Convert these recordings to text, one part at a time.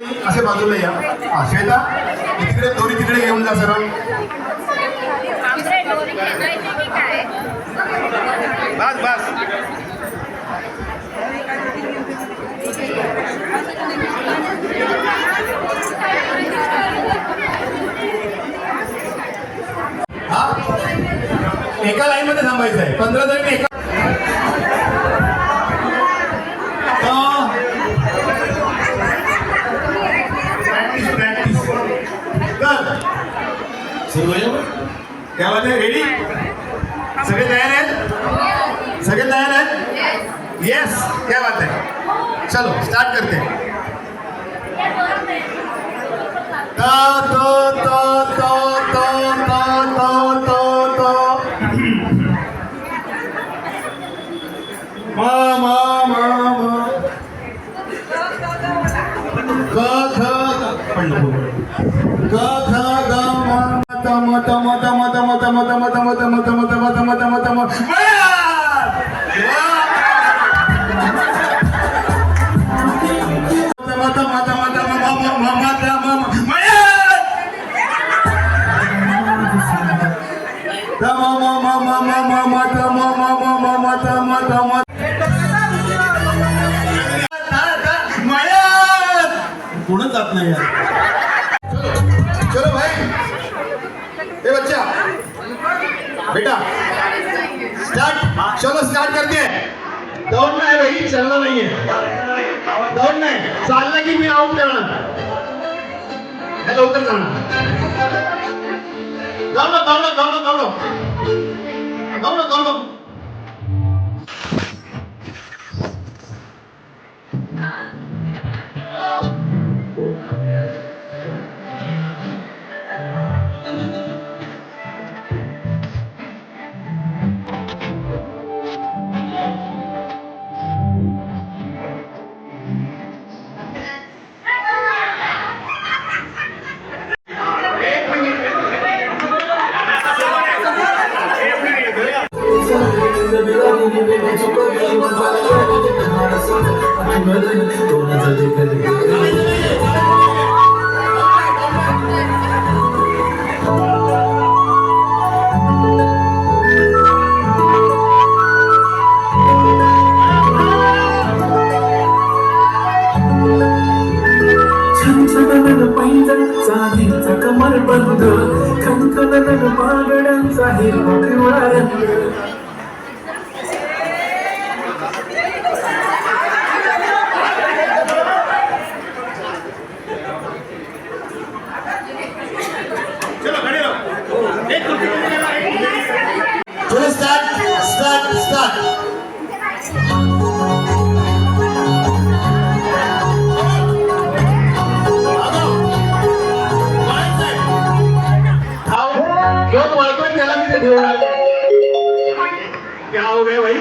असे बाजूला या. हा श्वेता तिकडे दोरी तिकडे घेऊन जा सरळ. बस बस. हा? एका लाईन मध्ये थांबायचं आहे. पंधरा जण एका सुरू होईल क्या बात है? रेडी सगळे तयार आहेत सगळे तयार आहेत येस क्या बात है? चलो स्टार्ट करते हैं। त बेटा स्टार्ट चलो स्टार्ट करते हैं. दौड़ना है भाई चलना नहीं है दौड़ना है चालना की भी आउट करणार. है लवकर जाना दौडो दौडो दौडो दौडो दौडो दौडो মদন তোরা যদি जो वळतोय त्याला मी ते देऊ आलो. क्या हो गए भाई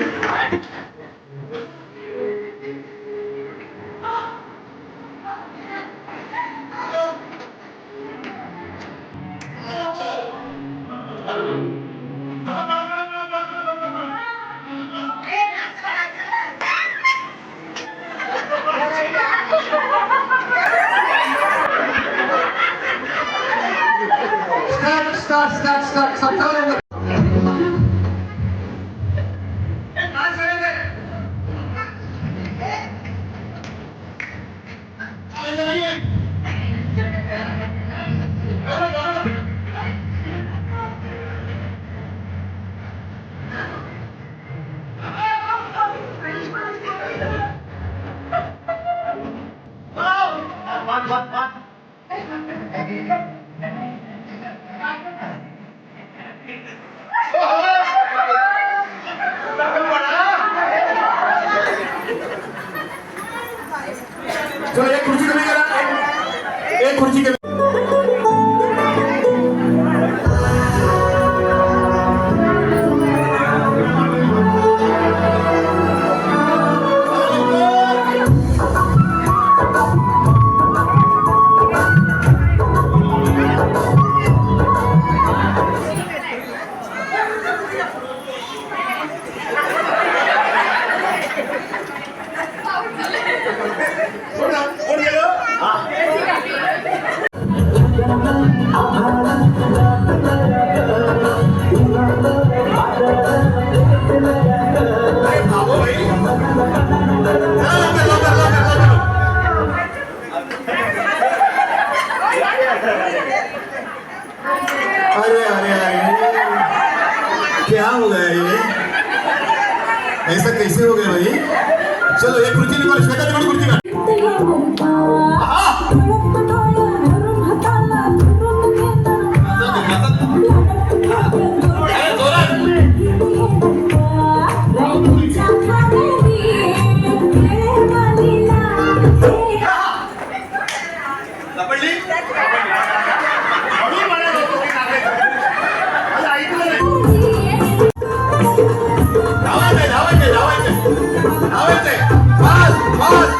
¡Ábrete! ¡Más! ¡Más!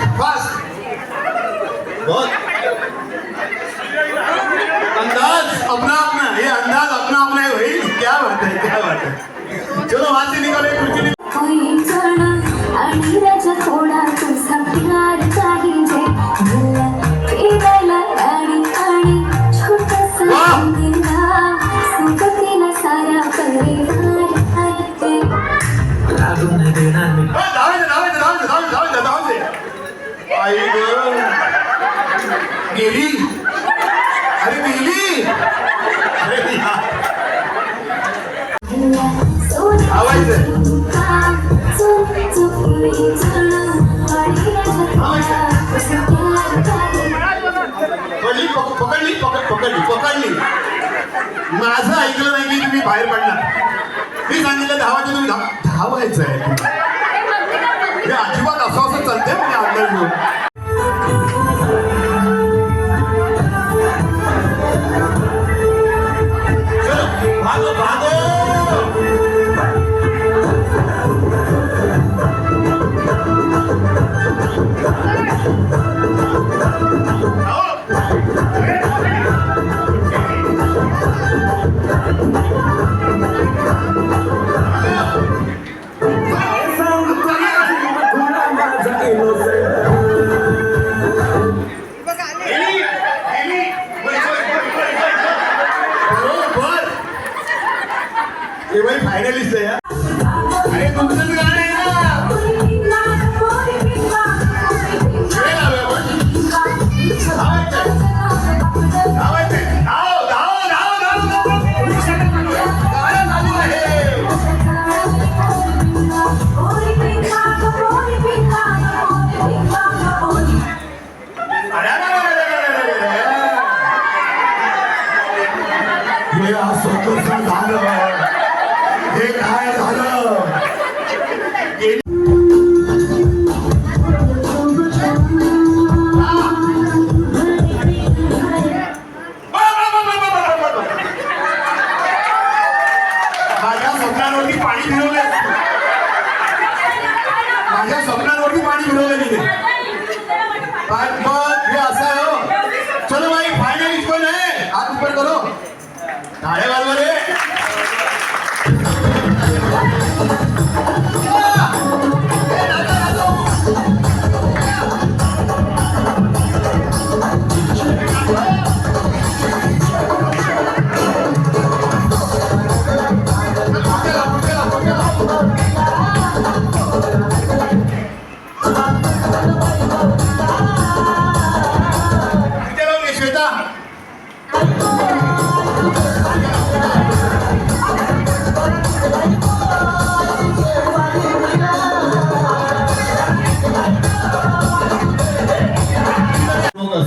नाही. माझं ऐकलं नाही की तुम्ही बाहेर पडणार. मी सांगितलं धावायचं तुम्ही धाव- धावायचं आहे अजिबात असं असं चालते म्हणजे अंदाज घेऊन.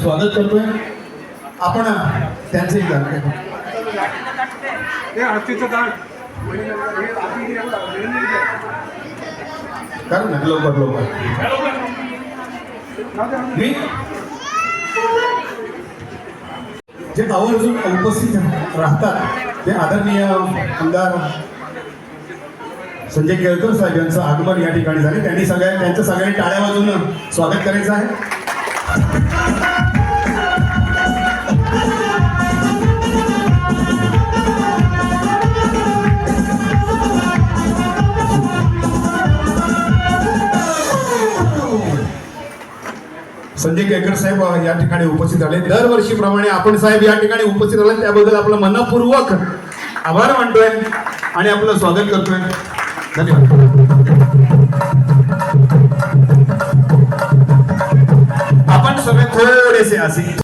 स्वागत करतोय. आपण ना लवकर लवकर. मी? जे आवर्जून उपस्थित राहतात ते आदरणीय आमदार संजय केळकर साहेब यांचं आगमन या ठिकाणी झाले. त्यांनी सगळ्या त्यांचं सगळ्यांनी टाळ्या वाजवून स्वागत करायचं आहे. संजय केळकर साहेब या ठिकाणी उपस्थित झाले. दरवर्षीप्रमाणे आपण साहेब या ठिकाणी उपस्थित झाले त्याबद्दल आपलं मनपूर्वक आभार मानतोय आणि आपलं स्वागत करतोय. धन्यवाद. आपण सगळे थोडेसे असे.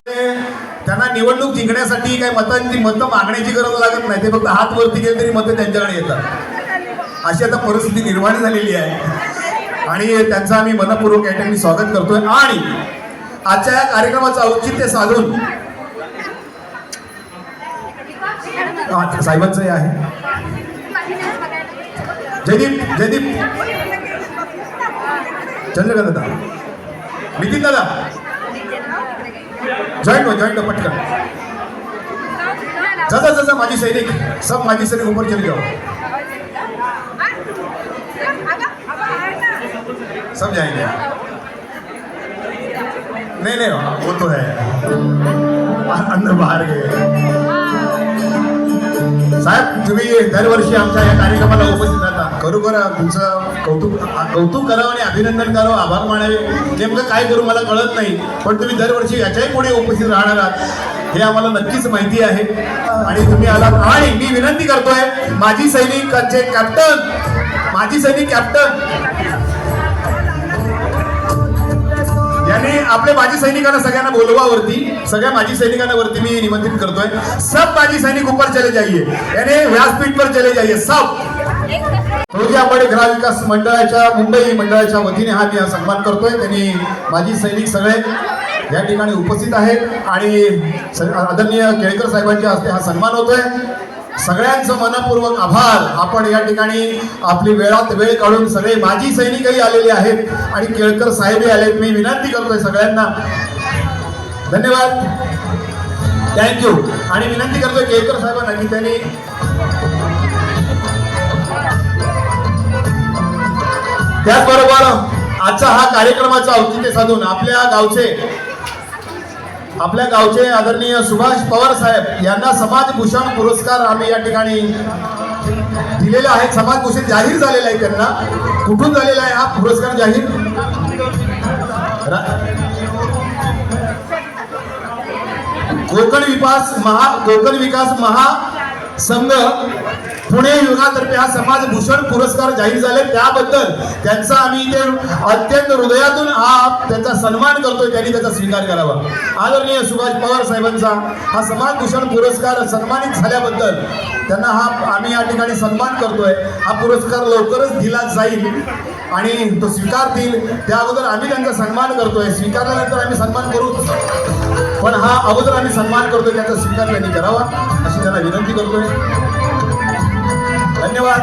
त्यांना निवडणूक जिंकण्यासाठी काही मतांची मतं मागण्याची गरज लागत नाही. ते फक्त हात वरती गेले तरी मतं त्यांच्याकडे येतात. अशी आता परिस्थिती निर्माण झालेली आहे. आणि त्यांचं आम्ही मनपूर्वक या ठिकाणी स्वागत करतोय. आणि आजच्या या कार्यक्रमाचं औचित्य साधून हा, साहेबांचंही आहे. जयदीप जयदीप. चंद्रकांत दादा. नितीन दादा. जॉईंट हो जॉईंट हो पटकन. जा जा जा जा माझी सैनिक. सब माझी सैनिक ऊपर चले जाओ सब जाएंगे नहीं नहीं वो तो है अंदर बाहेर गए साहेब तुम्ही दरवर्षी आमच्या या कार्यक्रमाला उपस्थित राहता. खरोखर तुमचं कौतुक कौतुक करावं आणि अभिनंदन करावं आभार मानावे. नेमकं काय करू मला कळत नाही पण तुम्ही दरवर्षी याच्याही पुढे उपस्थित राहणार आहात. हे आम्हाला नक्कीच माहिती आहे. आणि तुम्ही आलात आणि मी विनंती करतोय माजी सैनिकांचे कॅप्टन माजी सैनिक कॅप्टन त्याने आपल्या माजी सैनिकांना सगळ्यांना बोलवावरती सगळ्या माजी सैनिकांना वरती मी निमंत्रित करतोय. सब माजी सैनिक ऊपर चले जाइए. याने व्यासपीठ पर चले जाइए. सब. रोजी आंबाडे ग्राम विकास मंडळाच्या मुंबई मंडळाच्या वतीने हा मी सन्मान करतोय. त्यांनी माजी सैनिक सगळे या ठिकाणी उपस्थित आहेत. आणि आदरणीय केळकर साहेबांच्या हस्ते हा सन्मान होतोय. सगळ्यांचं मनपूर्वक आभार. आपण या ठिकाणी आपली वेळात वेळ काढून सगळे माजी सैनिकही आलेले आहेत आणि केळकर साहेबही आलेत. मी विनंती करतोय सगळ्यांना. धन्यवाद. थँक्यू आणि विनंती करतोय केळकर साहेबांना की त्यांनी त्याचबरोबर आजचा हा कार्यक्रमाचा औचित्य साधून आपल्या गावचे आपल्या गावचे आदरणीय सुभाष पवार साहेब यांना समाजभूषण पुरस्कार आम्ही या ठिकाणी दिलेले आहेत समाजभूषण जाहीर झालेला आहे त्यांना. कुठून झालेला आहे हा पुरस्कार जाहीर? कोकण विकास महा कोकण विकास महासंघ पुणे युगातर्फे हा समाजभूषण पुरस्कार जाहीर झाले. त्याबद्दल त्यांचा आम्ही इथे अत्यंत हृदयातून हा त्यांचा सन्मान करतोय त्यांनी त्याचा स्वीकार करावा. आदरणीय सुभाष पवार साहेबांचा हा समाजभूषण पुरस्कार सन्मानित झाल्याबद्दल त्यांना हा आम्ही या ठिकाणी सन्मान करतोय. हा पुरस्कार लवकरच दिला जाईल आणि तो स्वीकारतील त्या अगोदर आम्ही त्यांचा सन्मान करतोय. स्वीकारल्यानंतर आम्ही सन्मान करू. पण हा अगोदर आम्ही सन्मान करतोय त्याचा स्वीकार त्यांनी करावा अशी त्यांना विनंती करतोय. धन्यवाद.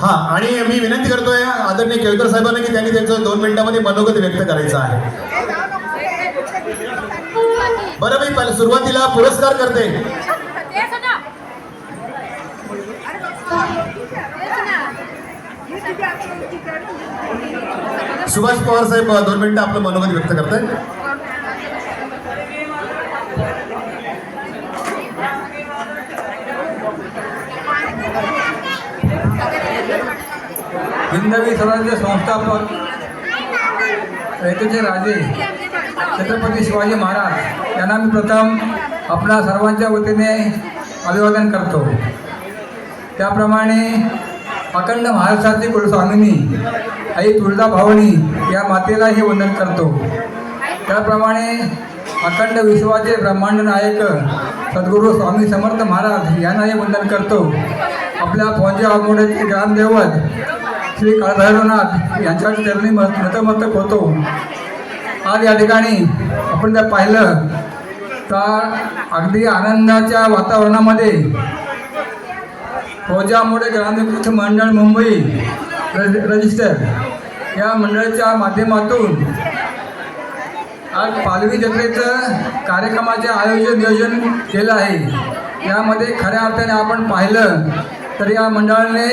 हा आणि मी विनंती करतोय आदरणीय केळकर साहेबांना की त्यांनी त्यांचं दोन मिनिटांमध्ये मनोगत व्यक्त करायचं आहे. बरं मी पहिलं सुरुवातीला पुरस्कार करते. सुभाष पवार साहेब दोन मिनिटं आपलं मनोगत व्यक्त करताय हिंदवी स्वराज्य संस्थापक रयतेचे राजे छत्रपती शिवाजी महाराज यांना मी प्रथम आपणा सर्वांच्या वतीने अभिवादन करतो. त्याप्रमाणे अखंड महाराष्ट्राची कुलस्वामिनी आई तुळजा भावनी या मातेलाही वंदन करतो. त्याप्रमाणे अखंड विश्वाचे ब्रह्मांड नायक सद्गुरू स्वामी समर्थ महाराज यांनाही वंदन करतो. आपल्या पौंजे आमोड्याचे ग्रामदैवत श्री काळभैरवनाथ यांच्या चरणी नतमस्तक होतो आज या ठिकाणी आपण जर पाहिलं तर अगदी आनंदाच्या वातावरणामध्ये फौजामुळे ग्रामविकास मंडळ मुंबई रज रजिस्टर या मंडळाच्या माध्यमातून आज पालवी जत्रेचं कार्यक्रमाचे आयोजन नियोजन केलं आहे. यामध्ये खऱ्या अर्थाने आपण पाहिलं तर या मंडळाने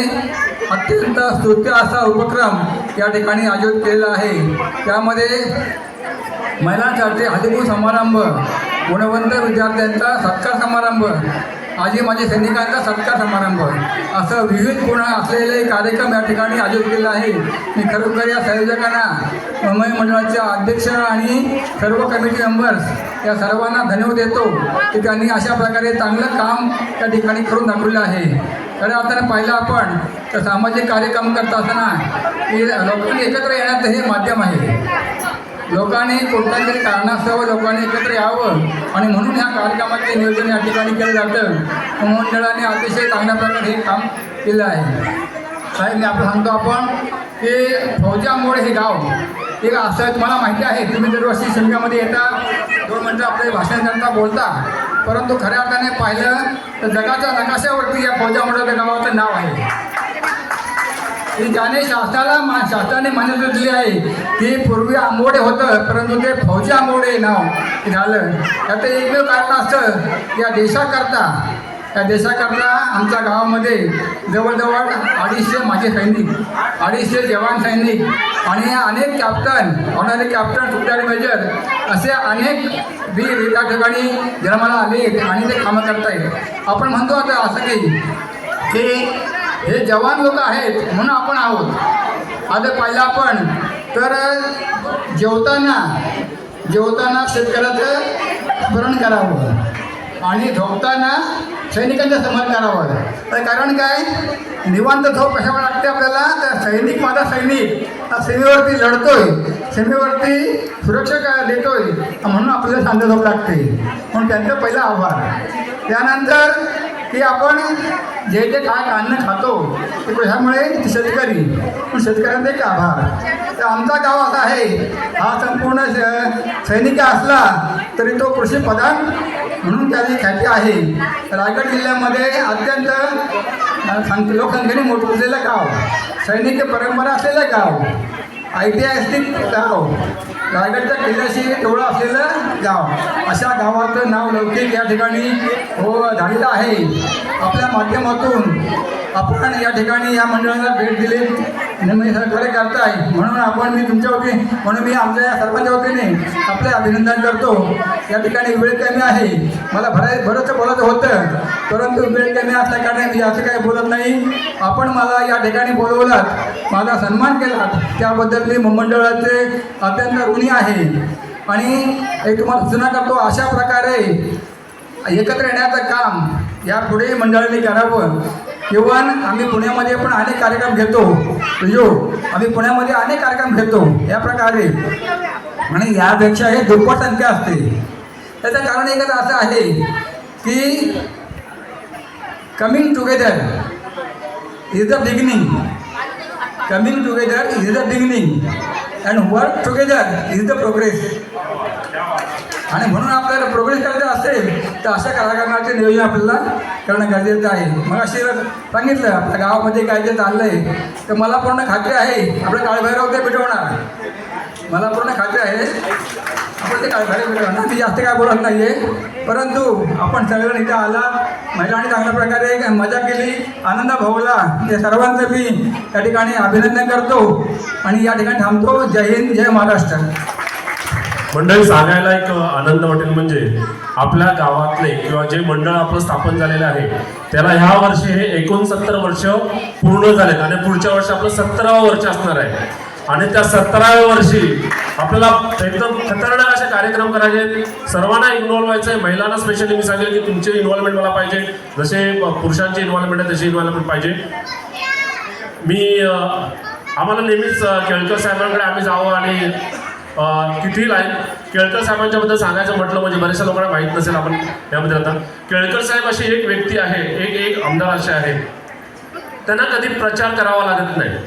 अत्यंत स्तुत्य असा उपक्रम या ठिकाणी आयोजित केलेला आहे. त्यामध्ये महिलांसाठी हळदीपूर समारंभ गुणवंत विद्यार्थ्यांचा सत्कार समारंभ आजी माझे सैनिकांचा सत्कार समारंभ असं विविध गुण असलेले कार्यक्रम या ठिकाणी आयोजित केला आहे. मी खरोखर या संयोजकांना मुंबई मंडळाच्या अध्यक्ष आणि सर्व कमिटी मेंबर्स या सर्वांना धन्यवाद देतो की त्यांनी अशा प्रकारे चांगलं काम त्या ठिकाणी करून दाखवलं आहे. खऱ्या अर्थाने पाहिलं आपण तर सामाजिक कार्यक्रम करत असताना लोकांनी एकत्र येण्याचं हे माध्यम आहे. लोकांनी कोणत्या तरी कारणास्तव लोकांनी एकत्र यावं आणि म्हणून ह्या कार्यक्रमाचे नियोजन या ठिकाणी केलं जातं. मंडळाने अतिशय चांगल्या प्रकारे हे काम केलं आहे. साहेब मी आपण सांगतो आपण की फौजामुळे हे गाव एक असं तुम्हाला माहिती आहे तुम्ही दरवर्षी शिमग्यामध्ये येता दोन मिनटं आपले भाषण करता बोलता. परंतु खऱ्या अर्थाने पाहिलं तर जगाच्या नकाशावरती या फौजामुळे त्या गावाचं नाव आहे. की ज्याने शासनाला मा शासनाने मान्यता दिली आहे की पूर्वी आंबोडे होतं परंतु ते फौजी आंबोडे नाव झालं. त्याचं एकमेव कारण असतं या देशाकरता या देशाकरता आमच्या गावामध्ये जवळजवळ अडीचशे माझे सैनिक अडीचशे जवान सैनिक आणि अनेक captain honorary captain Sutari major असे अनेक वीर त्या ठिकाणी जन्माला आले आणि ते कामं करतायत. आपण म्हणतो आता असं की की हे जवान लोक आहेत म्हणून आपण आहोत. आता पाहिलं आपण तर जेवताना जेवताना शेतकऱ्याचं स्मरण करावं आणि झोपताना सैनिकांचं स्मरण करावं. तर कारण काय? निवांत झोप कशामुळे लागते आपल्याला? तर सैनिक माझा सैनिक. हा सीमेवरती लढतोय. सीमेवरती सुरक्षा का देतोय? म्हणून आपल्याला शांत झोप लागते. म्हणून त्यांचं पहिलं आव्हान त्यानंतर की आपण जे जे काय अन्न खातो ते कशामुळे ते शेतकरी पण शेतकऱ्यांचा एक आभार. तर आमचा गाव असा आहे हा संपूर्ण स- सैनिक असला तरी तो कृषी प्रधान म्हणून त्याची ख्याती आहे. रायगड जिल्ह्यामध्ये अत्यंत लोकसंख्येने मोठं असलेलं गाव सैनिक परंपरा असलेलं गाव. ऐतिहासिक गाव. रायगडच्या किल्ल्याशी जवळ असलेलं गाव. अशा गावाचं नाव लौकिक या ठिकाणी हो झालेलं आहे. आपल्या माध्यमातून आपण या ठिकाणी या मंडळाला भेट दिली. नेहमी करत करताय. म्हणून आपण मी तुमच्या वतीने म्हणून मी आमच्या या सर्वांच्या वतीने आपले अभिनंदन करतो. या ठिकाणी वेळ कमी आहे. मला भराय बरंच बोलायचं होतं. परंतु वेळ कमी असल्याकारणे मी असं काही बोलत नाही. आपण मला या ठिकाणी बोलवलात. माझा सन्मान केला त्याबद्दल मी मंडळाचे अत्यंत ऋणी आहे. आणि एक तुम्हाला सूचना करतो अशा प्रकारे एकत्र येण्याचं काम यापुढे मंडळाने करावं. किंवा आम्ही पुण्यामध्ये पण अनेक कार्यक्रम घेतो. यो आम्ही पुण्यामध्ये अनेक कार्यक्रम घेतो. या प्रकारे. आणि यापेक्षा हे दुप्पट संख्या असते. त्याचं कारण एकच असं आहे की coming together is the beginning coming together is the beginning and work together is the progress आणि म्हणून आपल्याला प्रोग्रेस करायचं असेल तर अशा कलाकारांचे नियोजन आपल्याला करणं गरजेचं आहे. मग अशी सांगितलं आपल्या गावामध्ये काय जे चाललं आहे तर मला पूर्ण खात्री आहे आपलं काळभैरव ते भेटवणार मला पूर्ण खात्री आहे आपण ते काळभैरव भेटवणार मी जास्त काय बोलत नाही आहे परंतु आपण सगळं इथे आला महिलांनी चांगल्या प्रकारे मजा केली आनंद भोगला. ते सर्वांचं मी या ठिकाणी अभिनंदन करतो. आणि या ठिकाणी थांबतो. जय हिंद जय महाराष्ट्र. मंडळी सांगायला एक आनंद वाटेल म्हणजे आपल्या गावातले किंवा जे मंडळ आपलं स्थापन झालेलं आहे त्याला ह्या वर्षी हे एकोणसत्तर वर्ष पूर्ण झालेत आणि पुढच्या वर्षी आपलं सत्तरावं वर्ष असणार आहे. आणि त्या सतराव्या वर्षी आपल्याला एकदम खतरनाक असे कार्यक्रम करायचे. सर्वांना इन्व्हॉल्व व्हायचं आहे महिलांना स्पेशली मी सांगेल की तुमचे इन्व्हॉल्वमेंट मला पाहिजे. जसे पुरुषांची इन्व्हॉल्वमेंट आहे तशी इन्व्हॉल्वमेंट पाहिजे. मी आम्हाला नेहमीच केळकर साहेबांकडे आम्ही जावं आणि किती लाईन केळकर साहेबांच्याबद्दल सांगायचं म्हटलं म्हणजे बऱ्याचशा लोकांना माहीत नसेल आपण याबद्दल आता. केळकर साहेब अशी एक व्यक्ती आहे एक एक आमदार असे आहे. त्यांना कधी प्रचार करावा लागत नाही.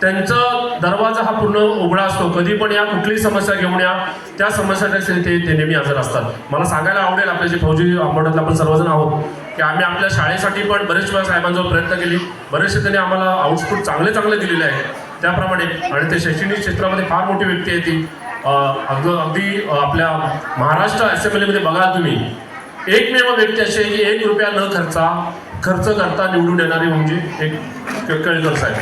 त्यांचं दरवाजा हा पूर्ण उघडा असतो. कधी पण या कुठलीही समस्या घेऊन या त्या समस्यासाठी ते ते नेहमी हजर असतात. मला सांगायला आवडेल आपले जे फौजी आंबवड्यातले आपण सर्वजण आहोत की आम्ही आपल्या शाळेसाठी पण बरेच वेळा साहेबांजवळ प्रयत्न केली. बरेचसे त्यांनी आम्हाला आउटपुट चांगले चांगले दिलेले आहे त्याप्रमाणे आणि ते शैक्षणिक क्षेत्रामध्ये फार मोठी व्यक्ती आहे ती. अगदी अगदी आपल्या महाराष्ट्र असेंब्लीमध्ये बघा तुम्ही एकमेव व्यक्ती अशी आहे की एक रुपया न खर्चा खर्च करता निवडून येणारी म्हणजे एक केळकर साहेब.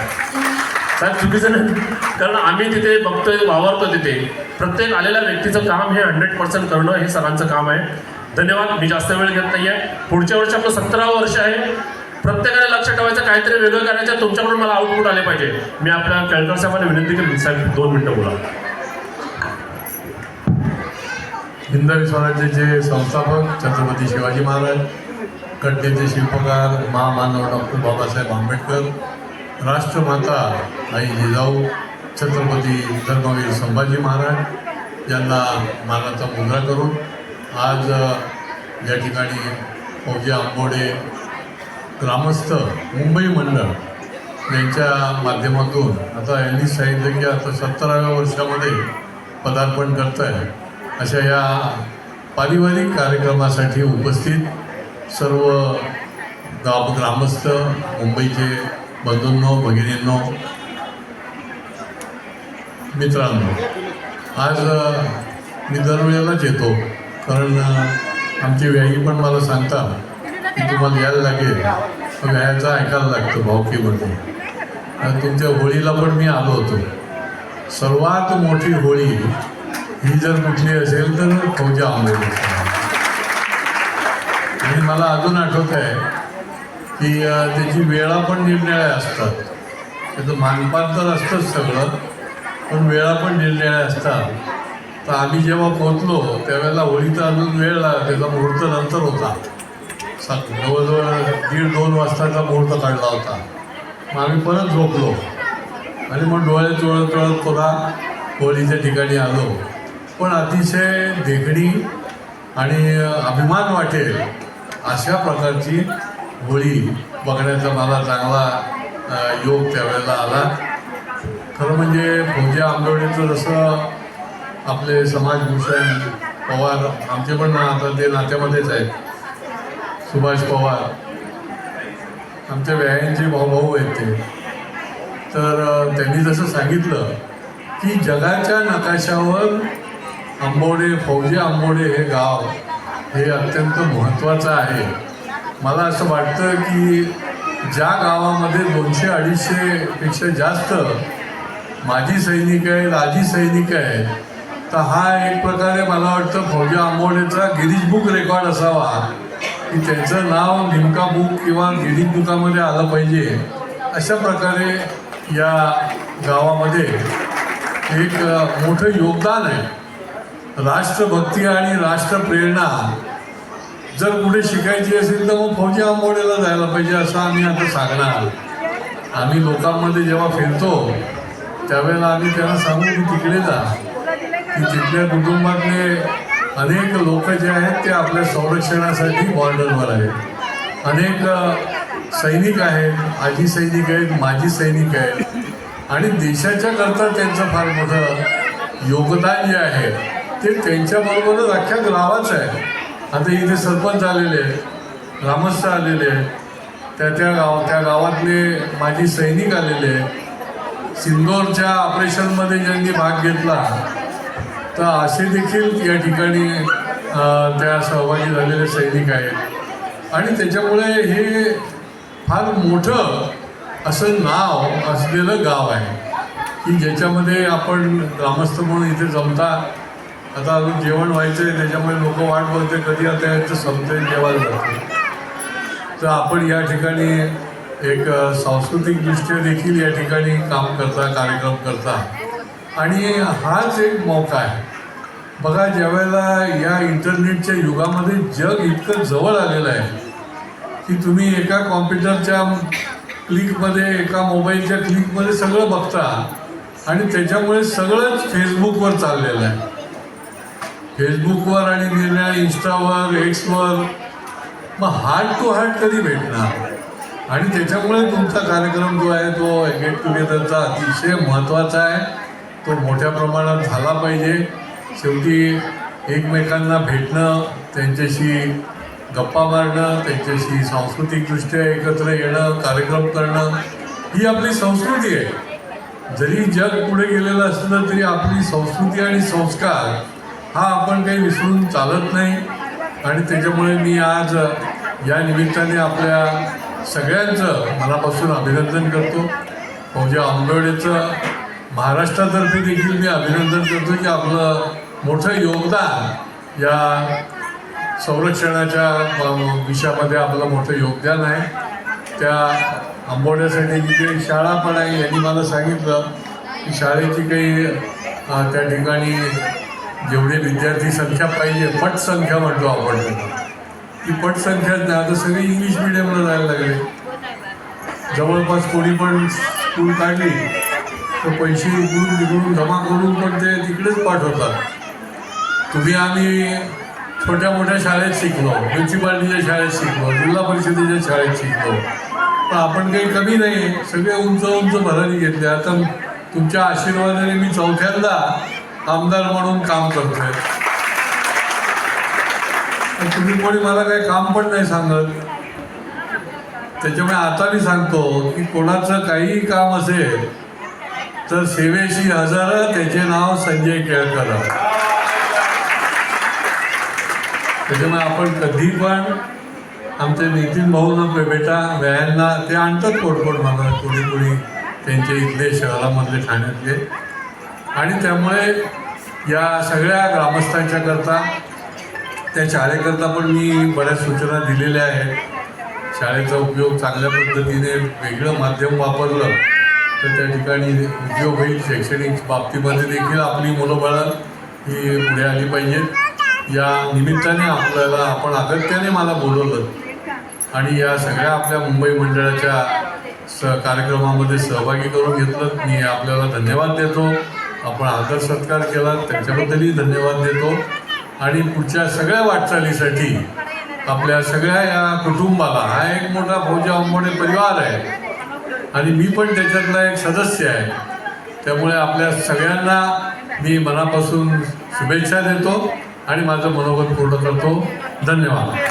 साहेब चुकीचं नाही. कारण आम्ही तिथे बघतोय वावरतो तिथे. प्रत्येक आलेल्या व्यक्तीचं काम हे हंड्रेड पर्सेंट करणं हे सरांचं काम आहे. धन्यवाद मी जास्त वेळ घेत नाही आहे पुढच्या वर्षी आपलं सतरावं वर्ष आहे. प्रत्येकाने लक्ष ठेवायचं काहीतरी वेगळं करायचं तुमच्याकडून मला आउटपुट आले पाहिजे. मी आपल्या केळकर साहेबांना विनंती केली साहेब दोन मिनटं बोला. हिंदवी स्वराज्याचे संस्थापक छत्रपती शिवाजी महाराज घटनेचे शिल्पकार महामानव डॉक्टर बाबासाहेब आंबेडकर राष्ट्रमाता आई जिजाऊ छत्रपती धर्मवीर संभाजी महाराज यांना मानाचा मुद्रा करून आज या ठिकाणी फौजी आंबोडे ग्रामस्थ मुंबई मंडळ यांच्या माध्यमातून आता यांनी सांगितलं की आता सत्तराव्या वर्षामध्ये पदार्पण करत आहे अशा या पारिवारिक कार्यक्रमासाठी उपस्थित सर्व गाव ग्रामस्थ मुंबईचे बंधूंनो भगिनींनो मित्रांनो आज मी दरवेळेलाच येतो कारण आमची आमचे व्याही पण मला सांगतात की तुम्हाला यायला लागेल. मग ऐकायला लागतो भावकीमध्ये आणि तुमच्या होळीला पण मी आलो होतो. सर्वात मोठी होळी ही जर कुठली असेल तर फौजा आंबोली आणि मला अजून आठवत आहे की त्याची वेळा पण निरनिळ्या असतात. त्याचं मानपान तर असतंच सगळं पण वेळा पण निरनिळ्या असतात. तर आम्ही जेव्हा पोहोचलो त्यावेळेला होळीचा अजून वेळ त्याचा मुहूर्त नंतर होता. जवळजवळ दीड दोन वाजताचा मुहूर्त काढला होता. मग आम्ही परत झोपलो. आणि मग डोळे चोळत चोळत थोडा होळीच्या ठिकाणी आलो. पण अतिशय देखणी आणि अभिमान वाटेल अशा प्रकारची होळी बघण्याचा मला चांगला योग त्यावेळेला आला. खरं म्हणजे फौजी आंबेडकरचं जसं आपले समाजभूषण पवार आमचे पण आता ते नात्यामध्येच आहेत. सुभाष पवार. आमच्या व्यायांचे भाऊ आहेत ते. तर त्यांनी जसं सांगितलं की जगाच्या नकाशावर आंबोडे फौजी आंबोडे हे गाव हे अत्यंत महत्त्वाचं आहे. मला असं वाटतं की ज्या गावामध्ये दोनशे अडीचशेपेक्षा जास्त माजी सैनिक आहेत आजी सैनिक आहेत तर हा एक प्रकारे मला वाटतं फौजी आंबोडेचा गिरीजबुक रेकॉर्ड असावा. की त्याचं नाव निमका बुक किंवा गिडिंग बुकामध्ये आलं पाहिजे अशा प्रकारे या गावामध्ये एक मोठं योगदान आहे. राष्ट्रभक्ती आणि राष्ट्रप्रेरणा जर पुढे शिकायची असेल तर मग फौजी आंबोडेला जायला पाहिजे असं आम्ही आता सांगणार. आम्ही लोकांमध्ये जेव्हा फिरतो त्यावेळेला आम्ही त्यांना सांगू की तिकडे जा. की तिथल्या कुटुंबातले अनेक लोक जे आहेत ते आपल्या संरक्षणासाठी बॉर्डरवर आहेत. अनेक सैनिक आहेत आजी सैनिक आहेत माजी सैनिक आहेत. आणि देशाच्या करता त्यांचं फार मोठं योगदान जे आहे ते त्यांच्याबरोबरच अख्ख्या गावाचं आहे. आता इथे सरपंच आलेले आहेत ग्रामस्थ आलेले आहेत. त्या त्या गाव त्या गावातले माजी सैनिक आलेले आहेत. सिंदोरच्या ऑपरेशनमध्ये ज्यांनी भाग घेतला तर असे देखील या ठिकाणी त्या सहभागी झालेले सैनिक आहेत. आणि त्याच्यामुळे हे फार मोठं असं नाव असलेलं गाव आहे की ज्याच्यामध्ये आपण ग्रामस्थ म्हणून इथे जमता. आता अजून जेवण व्हायचं आहे त्याच्यामुळे लोक वाट बघते कधी आता यांचं संपतंय जेवायला जाते तर आपण या ठिकाणी एक सांस्कृतिकदृष्ट्या देखील या ठिकाणी काम करता कार्यक्रम करता. आणि हाच एक मौका आहे. बघा ज्यावेळेला या इंटरनेटच्या युगामध्ये जग इतकं जवळ आलेलं आहे की तुम्ही एका कॉम्प्युटरच्या क्लिकमध्ये एका मोबाईलच्या क्लिकमध्ये सगळं बघता आणि त्याच्यामुळे सगळंच फेसबुकवर चाललेलं आहे. फेसबुकवर आणि निर्णय इंस्टावर एक्सवर मग हार्ट टू हार्ट कधी भेटणार? आणि त्याच्यामुळे तुमचा कार्यक्रम जो आहे तो गेट टुगेदरचा अतिशय महत्त्वाचा आहे. तो मोठ्या प्रमाणात झाला पाहिजे. शेवटी एकमेकांना भेटणं त्यांच्याशी गप्पा मारणं त्यांच्याशी सांस्कृतिकदृष्ट्या एकत्र येणं कार्यक्रम करणं ही आपली संस्कृती आहे. जरी जग पुढे गेलेलं असलं तरी आपली संस्कृती आणि संस्कार हा आपण काही विसरून चालत नाही. आणि त्याच्यामुळे मी आज या निमित्ताने आपल्या सगळ्यांचं मनापासून अभिनंदन करतो. म्हणजे आंबेडचं महाराष्ट्रातर्फे देखील मी अभिनंदन करतो की आपलं मोठं योगदान या संरक्षणाच्या विषयामध्ये आपलं मोठं योगदान आहे. त्या आंबोड्यासाठी जिथे शाळा पण आहे यांनी मला सांगितलं की शाळेची काही त्या ठिकाणी जेवढे विद्यार्थी संख्या पाहिजे पटसंख्या म्हणतो आपण ती पटसंख्याच नाही आता सगळे इंग्लिश मिडियमला जायला लागले. जवळपास कोणी पण स्कूल काढली तर पैसे उघडून तिकडून जमा करून पण ते तिकडेच पाठवतात. तुम्ही आम्ही छोट्या मोठ्या शाळेत शिकलो म्युन्सिपाल्टीच्या शाळेत शिकलो जिल्हा परिषदेच्या शाळेत शिकलो. पण आपण काही कमी नाही सगळे उंच उंच भरारी घेतले. आता तुमच्या आशीर्वादाने मी चौथ्यांदा आमदार म्हणून काम करतोय. तुम्ही कोणी मला काही काम पण नाही सांगत. त्याच्यामुळे आता मी सांगतो की कोणाचं काहीही काम असेल तर सेवेशी हजार त्याचे नाव संजय केळकर. त्याच्यामुळे आपण कधी पण आमचे नितीन भाऊ ना बेटा व्यायांना ते आणतात कोटकोट मला कोणी कोणी त्यांचे इथले शहरामधले ठाण्यातले. आणि त्यामुळे या सगळ्या ग्रामस्थांच्या करता त्या शाळेकरता पण मी बऱ्याच सूचना दिलेल्या आहेत. शाळेचा उपयोग चांगल्या पद्धतीने वेगळं माध्यम वापरलं. तर त्या ठिकाणी जो होईल शैक्षणिक बाबतीमध्ये देखील आपली मुलं बाळं ही पुढे आली पाहिजेत. या निमित्ताने आपल्याला आपण अगत्याने मला बोलवलं. आणि या सगळ्या आपल्या मुंबई मंडळाच्या स कार्यक्रमामध्ये सहभागी करून घेतलं. मी आपल्याला धन्यवाद देतो. आपण आदर सत्कार केला. त्याच्याबद्दलही धन्यवाद देतो. आणि पुढच्या सगळ्या वाटचालीसाठी आपल्या सगळ्या या कुटुंबाला हा एक मोठा फौजा आंबोडे परिवार आहे. आणि मी पण त्याच्यातला एक सदस्य आहे. त्यामुळे आपल्या सगळ्यांना मी मनापासून शुभेच्छा देतो आणि माझं मनोगत पूर्ण करतो. धन्यवाद.